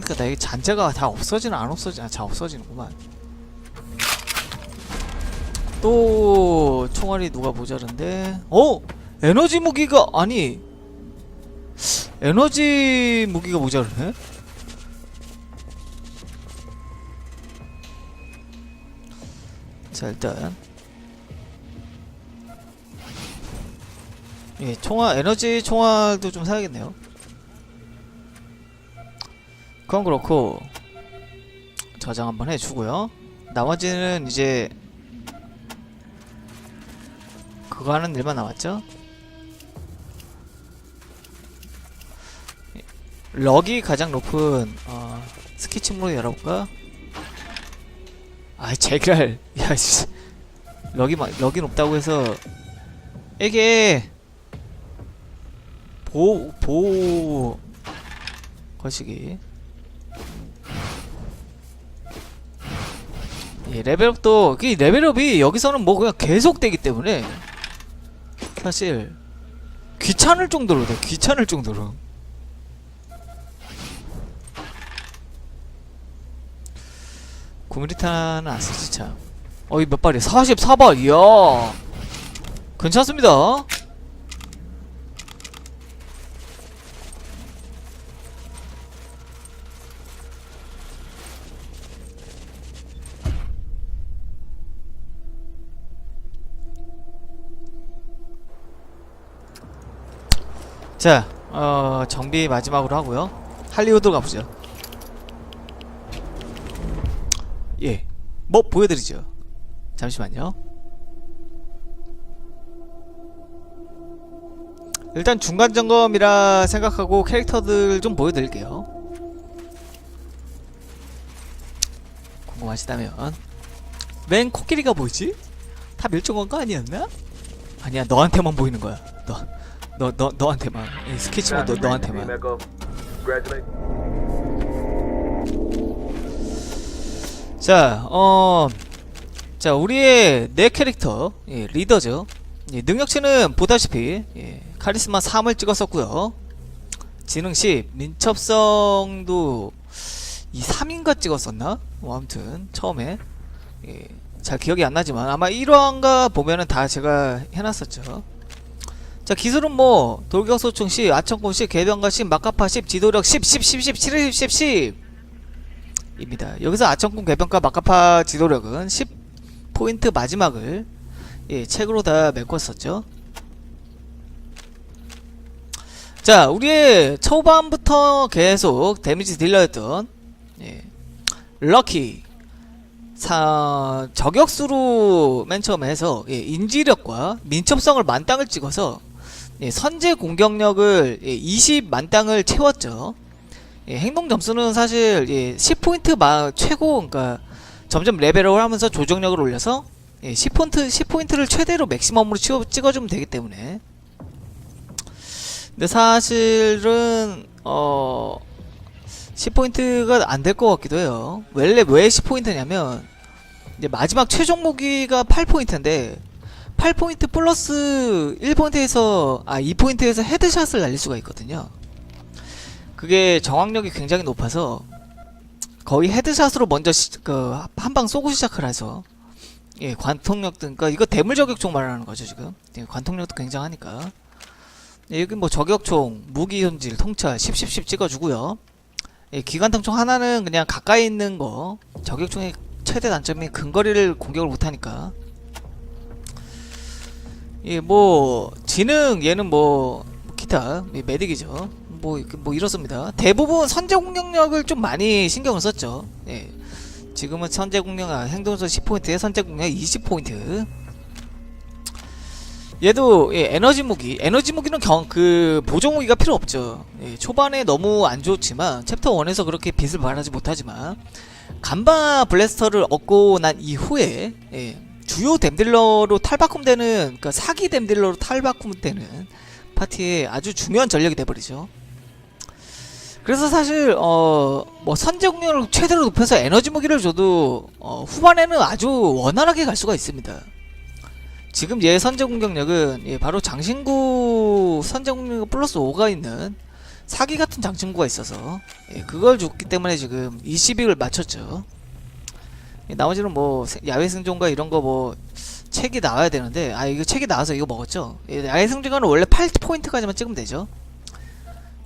그러니까 나 이게 잔재가 다 없어지는 안 없어지나 다 없어지는구만. 또 총알이 누가 모자른데? 어? 에너지 무기가 아니. 에너지 무기가 모자르네? 자 일단. 예 총알 에너지 총알도 좀 사야겠네요 그건 그렇고 저장 한번 해주고요 나머지는 이제 그거 하는 일만 남았죠 예, 럭이 가장 높은 어, 스키치문으로 열어볼까? 아이 제기랄 야 씨. 럭이 마, 럭이 높다고 해서 이게 보호 거시기 예, 레벨업도 그 레벨업이 여기서는 뭐 그냥 계속 되기 때문에 사실 귀찮을 정도로 돼 귀찮을 정도로. 구미리탄은 안 쓰지 참. 어이 몇 발이야? 44발 이야. 괜찮습니다 자, 어, 정비 마지막으로 하고요. 할리우드 가보죠. 예, 뭐 보여드리죠. 잠시만요. 일단 중간 점검이라 생각하고 캐릭터들 좀 보여드릴게요. 궁금하시다면 맨 코끼리가 뭐지? 다 멸종한 거 아니었나? 아니야, 너한테만 보이는 거야. 너. 너, 너, 너한테만. 이 스케치만 너, 너한테만. 자, 어, 자, 우리의 네 캐릭터, 예, 리더죠. 예, 능력치는 보다시피, 예, 카리스마 3을 찍었었고요 지능 10, 민첩성도 이 3인가 찍었었나? 뭐, 아무튼, 처음에. 예, 잘 기억이 안 나지만, 아마 1화인가 보면은 다 제가 해놨었죠. 자, 기술은 뭐, 돌격소총 10, 아청콘 10, 개병가 10, 막가파 10, 지도력 10, 10, 10, 10, 7, 10, 10, 10. 입니다. 여기서 아청군 개병과 막가파 지도력은 10포인트 마지막을 예, 책으로 다 메꿨었죠. 자, 우리의 초반부터 계속 데미지 딜러였던 예, 럭키 사, 저격수로 맨 처음에 해서 예, 인지력과 민첩성을 만땅을 찍어서 예, 선제 공격력을 예, 20 만 땅을 채웠죠. 예, 행동 점수는 사실 예, 10포인트 마, 최고 그러니까 점점 레벨업을 하면서 조정력을 올려서 예, 10포인트 10포인트를 최대로 맥시멈으로 찍어, 찍어주면 되기 때문에 근데 사실은 어 10포인트가 안 될 것 같기도 해요. 원래 왜 10포인트냐면 이제 마지막 최종 무기가 8포인트인데 8포인트 플러스 1포인트에서 아 2포인트에서 헤드샷을 날릴 수가 있거든요. 그게 정확력이 굉장히 높아서 거의 헤드샷으로 먼저 그 한 방 쏘고 시작을 해서 예 관통력 등 그러니까 이거 대물 저격총 말하는 거죠 지금. 예, 관통력도 굉장하니까. 예, 여기 뭐 저격총 무기 현질 통찰 10 10 10 찍어주고요. 예, 기관통총 하나는 그냥 가까이 있는 거 저격총의 최대 단점이 근거리를 공격을 못하니까 예뭐 지능 얘는 뭐 기타 예, 메딕이죠 뭐, 이렇게 뭐 이렇습니다. 대부분 선제 공격력을 좀 많이 신경을 썼죠. 예. 지금은 선제 공격, 아, 행동선 10포인트에 선제 공격 20포인트. 얘도 예, 에너지 무기, 에너지 무기는 경, 그 보조 무기가 필요 없죠. 예, 초반에 너무 안 좋지만 챕터 1에서 그렇게 빛을 발하지 못하지만 간바 블래스터를 얻고 난 이후에 예, 주요 댐딜러로 탈바꿈되는 그러니까 사기 댐딜러로 탈바꿈되는 파티에 아주 중요한 전력이 돼버리죠. 그래서 사실 어 뭐 선제 공격을 최대로 높여서 에너지 무기를 줘도 어 후반에는 아주 원활하게 갈 수가 있습니다. 지금 얘 선제 공격력은 예 바로 장신구 선제 공격 플러스 5가 있는 사기 같은 장신구가 있어서 예, 그걸 줬기 때문에 지금 20을 맞췄죠. 예, 나머지는 뭐 세- 야외 생존과 이런 거 뭐 책이 나와야 되는데 아 이거 책이 나와서 이거 먹었죠. 예, 야외 생존과는 원래 8포인트까지만 찍으면 되죠.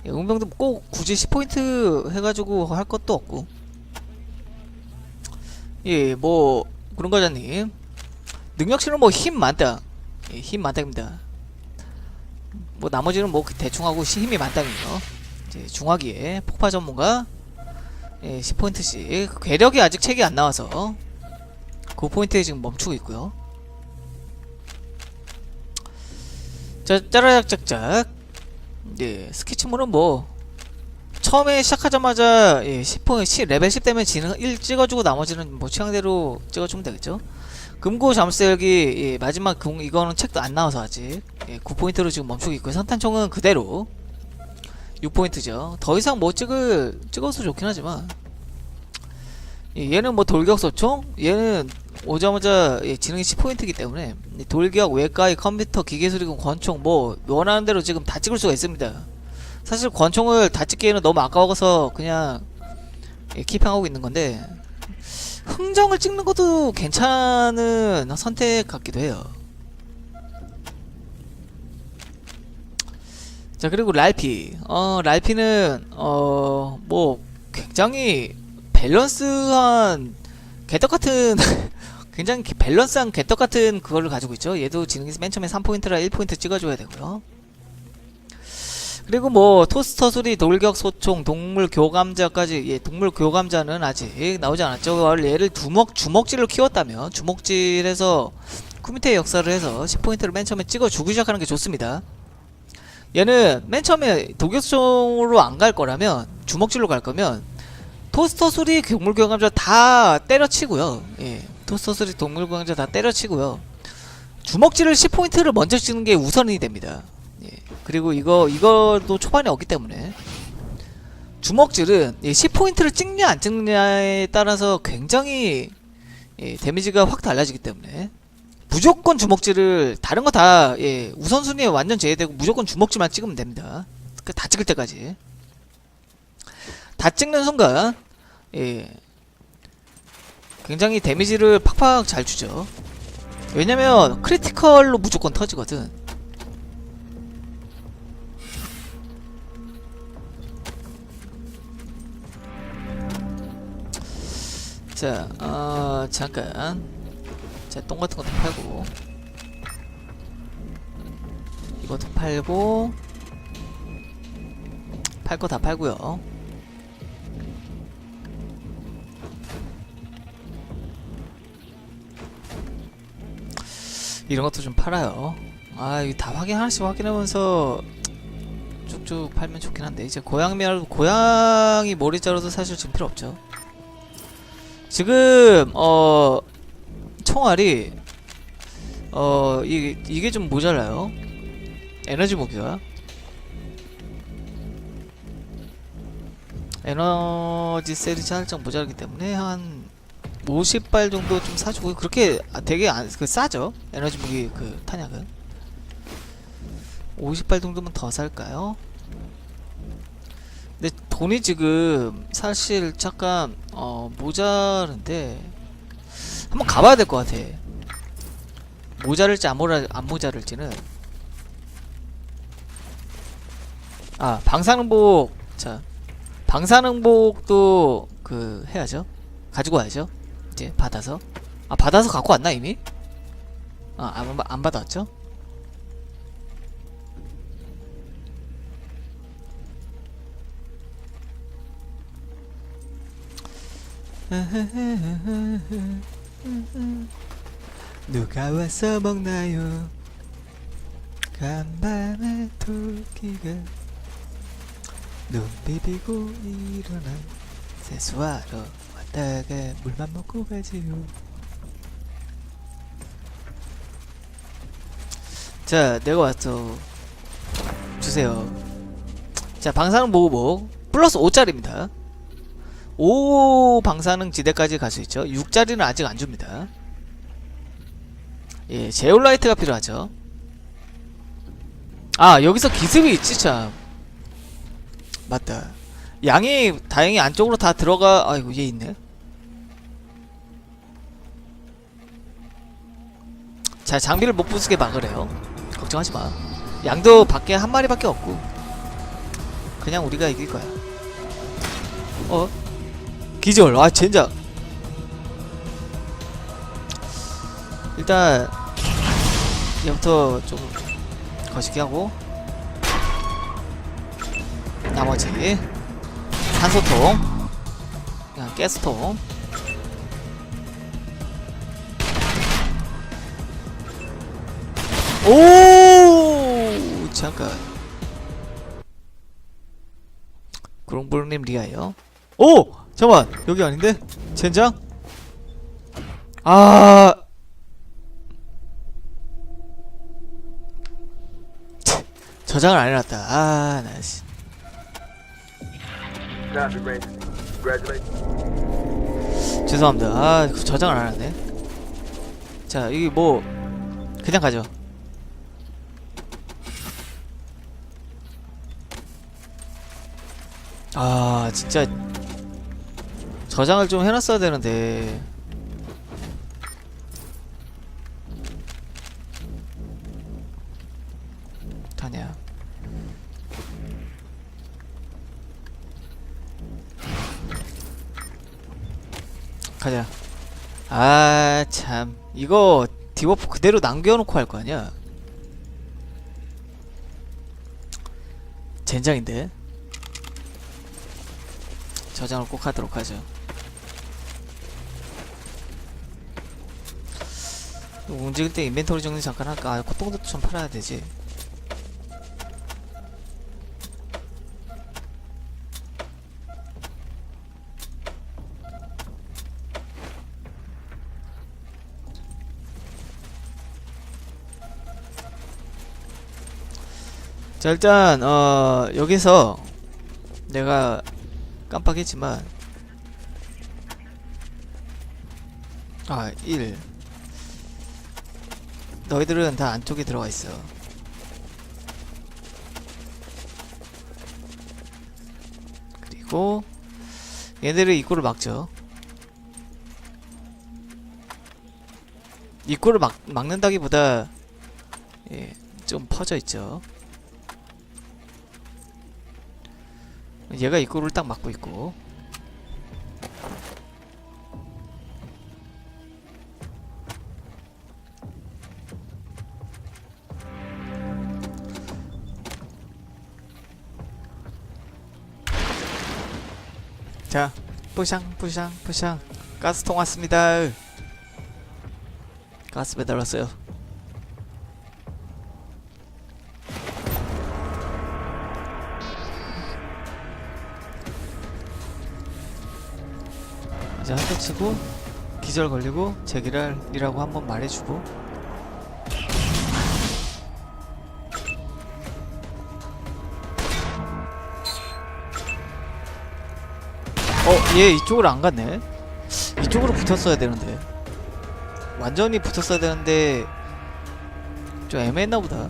예, 용병도 꼭 굳이 10포인트 해가지고 할 것도 없고 예 뭐 그런 거자님 능력치는 뭐 힘 많다 예, 힘 많다입니다 뭐 나머지는 뭐 대충 하고 시- 힘이 많다면요 이제 중화기에 폭파 전문가 예, 10포인트씩. 괴력이 아직 책이 안 나와서. 9포인트에 지금 멈추고 있고요. 자 짜라작작작. 예 스케치물은 뭐 처음에 시작하자마자 예, 10포 10 레벨 10 되면 지능 1 찍어주고 나머지는 뭐 취향대로 찍어주면 되겠죠? 금고 잠수 열기 예, 마지막 금 이거는 책도 안 나와서 아직. 예, 9포인트로 지금 멈추고 있고요. 선탄총은 그대로 6포인트죠. 더 이상 뭐 찍을 찍어서 좋긴 하지만 예, 얘는 뭐 돌격소총? 얘는 오자마자 예, 지능이 10포인트이기 때문에 이 돌격 외과의 컴퓨터 기계수리금 권총 뭐 원하는 대로 지금 다 찍을 수가 있습니다. 사실 권총을 다 찍기에는 너무 아까워서 그냥 예, 키핑하고 있는 건데 흥정을 찍는 것도 괜찮은 선택 같기도 해요. 자 그리고 랄피 어 랄피는 어 뭐 굉장히 밸런스한 개떡 같은 굉장히 기- 밸런스한 개떡 같은 그거를 가지고 있죠. 얘도 지능에서 맨 처음에 3포인트라 1포인트 찍어줘야 되고요. 그리고 뭐 토스터 수리 돌격 소총 동물 교감자까지 예 동물 교감자는 아직 나오지 않았죠 얘를 주먹 주먹질로 키웠다면 주먹질해서 쿠미테의 역사를 해서 10포인트를 맨 처음에 찍어 주기 시작하는 게 좋습니다 얘는 맨 처음에 돌격총으로 안 갈 거라면 주먹질로 갈 거면 토스터 수리 동물 교감자 다 때려치고요. 예 토스터 수리 동물 교감자 다 때려치고요. 주먹질을 10포인트를 먼저 찍는 게 우선이 됩니다. 예. 그리고 이거 이거도 초반에 없기 때문에. 주먹질은 예, 10포인트를 찍냐 안 찍느냐에 따라서 굉장히 예, 데미지가 확 달라지기 때문에 무조건 주먹질을 다른 거 다 예, 우선순위에 완전 제외되고 무조건 주먹질만 찍으면 됩니다. 그 다 찍을 때까지 다 찍는 순간 예, 굉장히 데미지를 팍팍 잘 주죠. 왜냐면 크리티컬로 무조건 터지거든. 자, 어, 잠깐. 자, 똥 같은 것도 팔고. 이것도 팔고. 팔 거 다 팔고요. 이런 것도 좀 팔아요. 아, 이거 다 확인 하나씩 확인하면서 쭉쭉 팔면 좋긴 한데 이제 고양이라도 고양이 머리자루도 사실 지금 필요 없죠. 지금 어 총알이 어 이게 이게 좀 모자라요. 에너지 무기가 에너지 셀이 살짝 모자라기 때문에 한 50발 정도 좀 사주고 그렇게 아, 되게 안, 그 싸죠 에너지 무기 그 탄약은 50발 정도면 더 살까요? 근데 돈이 지금 사실 잠깐 어 모자른데 한번 가봐야 될 것 같아. 모자를지 안, 모자, 안 모자를지는 아 방사능복 자 방사능복도 그 해야죠. 가지고 와야죠. 이제 받아서 아 받아서 갖고 왔나 이미? 아안 안 받았죠? 누가 와서 먹나요? 간밤에 토끼가 눈 비비고 일어나 세수하러 왔다가 물만 먹고 가지요. 자, 내가 왔어. 주세요. 자, 방사능 보호복 플러스 5짜리입니다. 5 방사능 지대까지 갈 수 있죠. 6짜리는 아직 안 줍니다. 예, 제올라이트가 필요하죠. 아, 여기서 기습이 있지, 참. 맞다. 양이 다행히 안쪽으로 다 들어가. 아이고 얘 있네. 자 장비를 못 부수게 막으래요. 걱정하지 마. 양도 밖에 한 마리밖에 없고 그냥 우리가 이길 거야. 어? 기절. 아 젠장. 일단 얘부터 좀 거시기 하고 나머지 산소통 그냥 가스통. 오! 잠깐. 그롱볼님 리아요. 오 잠깐 여기 아닌데 젠장 아 저장을 안 해놨다 아 Ranger. Congratulations. 죄송합니다. 아, 그 저장을 안 하네. 자, 여기 뭐 그냥 가죠. 아, 진짜 저장을 좀 해놨어야 되는데. 다냐. 가자. 아, 참. 이거 디버프 그대로 남겨놓고 할 거 아니야? 젠장인데? 저장을 꼭 하도록 하죠. 움직일 때 인벤토리 정리 잠깐 할까? 아, 코똥도 좀 팔아야 되지. 자 일단 어 여기서 내가 깜빡했지만 아 1 너희들은 다 안쪽에 들어가 있어. 그리고 얘네를 입구를 막죠. 입구를 막, 막는다기보다 예, 좀 퍼져 있죠. 얘가 입구를 딱 막고 있고 자 뿌샹 뿌샹 뿌샹. 가스통 왔습니다. 가스 배달 왔어요. 이제 한대 치고 기절 걸리고 제기랄이라고 한번 말해주고 어, 얘 이쪽으로 안 갔네. 이쪽으로 붙었어야 되는데. 완전히 붙었어야 되는데 좀 애매했나 보다.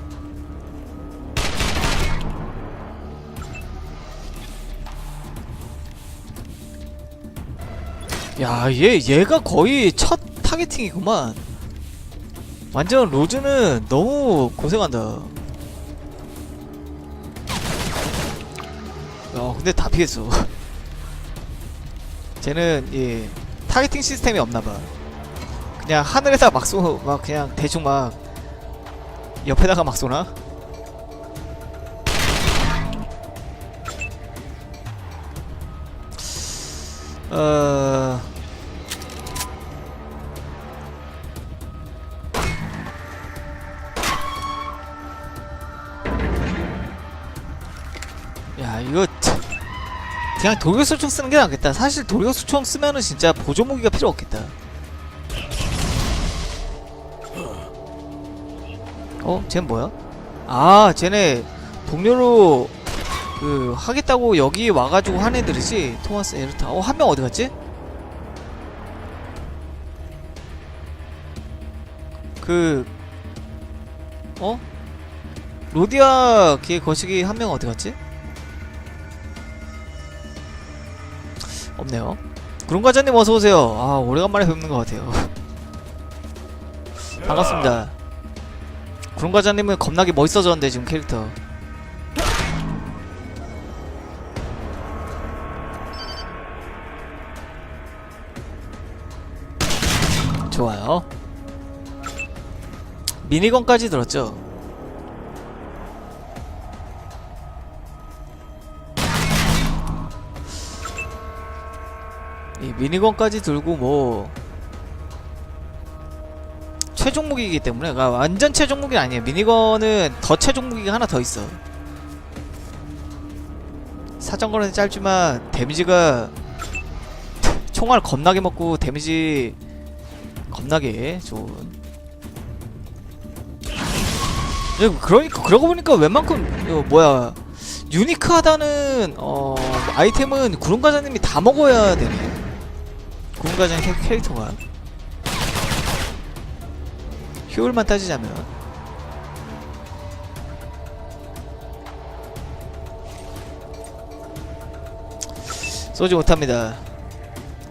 야, 얘 얘가 거의 첫 타겟팅이구만. 완전 로즈는 너무 고생한다. 야, 근데 다 피했어. 쟤는 예 타겟팅 시스템이 없나봐. 그냥 하늘에다 막 쏘, 막 그냥 대충 막 옆에다가 막 쏘나? 어. 그냥 돌격수총 쓰는 게 낫겠다. 사실 돌격수총 쓰면은 진짜 보조 무기가 필요 없겠다. 어? 쟤는 뭐야? 아, 쟤네 동료로 그 하겠다고 여기 와가지고 한 애들이지. 토마스 에르타. 어, 한 명 어디 갔지? 그 어? 로디아 걔 거시기 한 명 어디 갔지? 없네요. 구름과자님 어서 오세요. 아 오래간만에 뵙는 것 같아요. 반갑습니다. 구름과자님은 겁나게 멋있어졌는데 지금 캐릭터. 좋아요. 미니건까지 들었죠. 미니건까지 들고 뭐 최종 무기이기 때문에 그러니까 완전 최종 무기는 아니에요. 미니건은 더 최종 무기가 하나 더 있어. 사정거리는 짧지만 데미지가 총알 겁나게 먹고 데미지 겁나게 좋은. 예, 그러니까 그러고 보니까 웬만큼 어, 뭐야 유니크하다는 어 아이템은 구름과자님이 다 먹어야 되네. 캐, 캐릭터가 효율만 따지자면 쏘지 못합니다.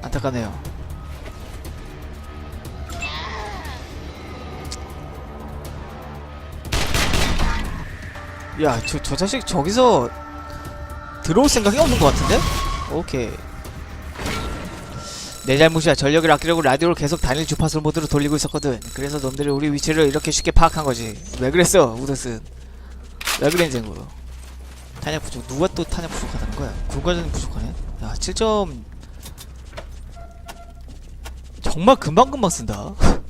안타깝네요. 야, 저, 저 자식 저기서 들어올 생각이 없는 것 같은데? 오케이. 내 잘못이야. 전력을 아끼려고 라디오를 계속 단일 주파수 모드로 돌리고 있었거든. 그래서 놈들이 우리 위치를 이렇게 쉽게 파악한 거지. 왜 그랬어, 우드슨? 왜 그랬는고? 탄약 부족. 누가 또 탄약 부족하다는 거야? 굴과자는 부족하네? 야, 7점. 정말 금방금방 쓴다.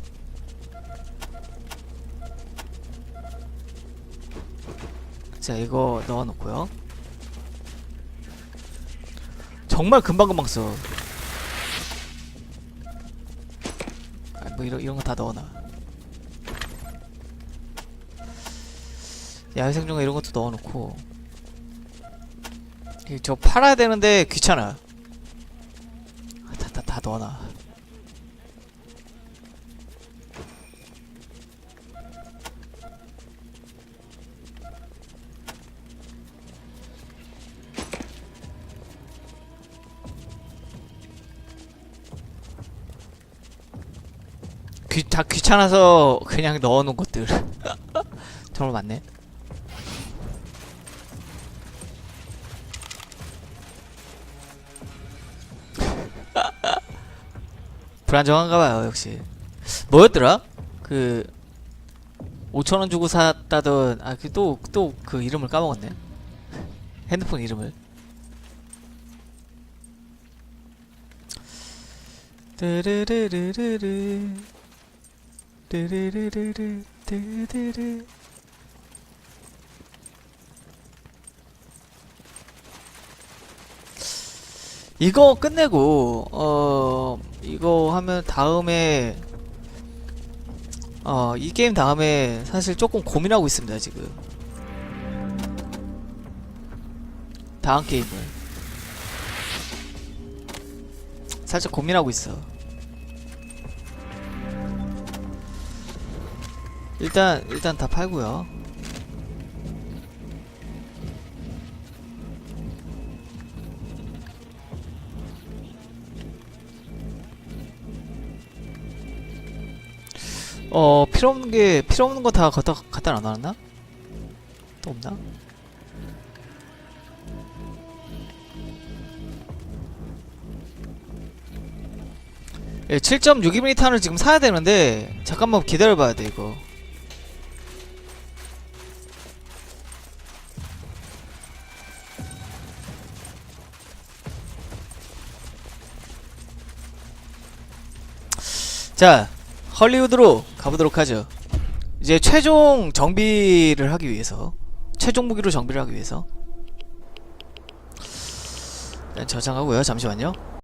자, 이거 넣어놓고요. 정말 금방금방 써. 뭐 이런 이런 거 다 넣어놔. 야외생존가 이런 것도 넣어놓고. 이저 팔아야 되는데 귀찮아. 다 다 다 넣어놔. 다 귀찮아서 그냥 넣어놓은 것들. 정말 많네. 불안정한가봐요 역시. 뭐였더라? 그 5천원 주고 샀다던 아 그 또 또 그 이름을 까먹었네. 핸드폰 이름을. 르르르르르르 르르르르르 르르르 이거 끝내고 어 이거 하면 다음에 어 이 게임 다음에 사실 조금 고민하고 있습니다 지금. 다음 게임을. 살짝 고민하고 있어 일단 일단 다 팔고요. 어 필요 없는 게 필요 없는 거 다 갖다 갖다 안 놨나? 또 없나? 예, 7.62m를 지금 사야 되는데 잠깐만 기다려봐야 돼 이거. 자, 헐리우드로 가보도록 하죠. 이제 최종 정비를 하기 위해서, 최종 무기로 정비를 하기 위해서. 저장하고요. 잠시만요.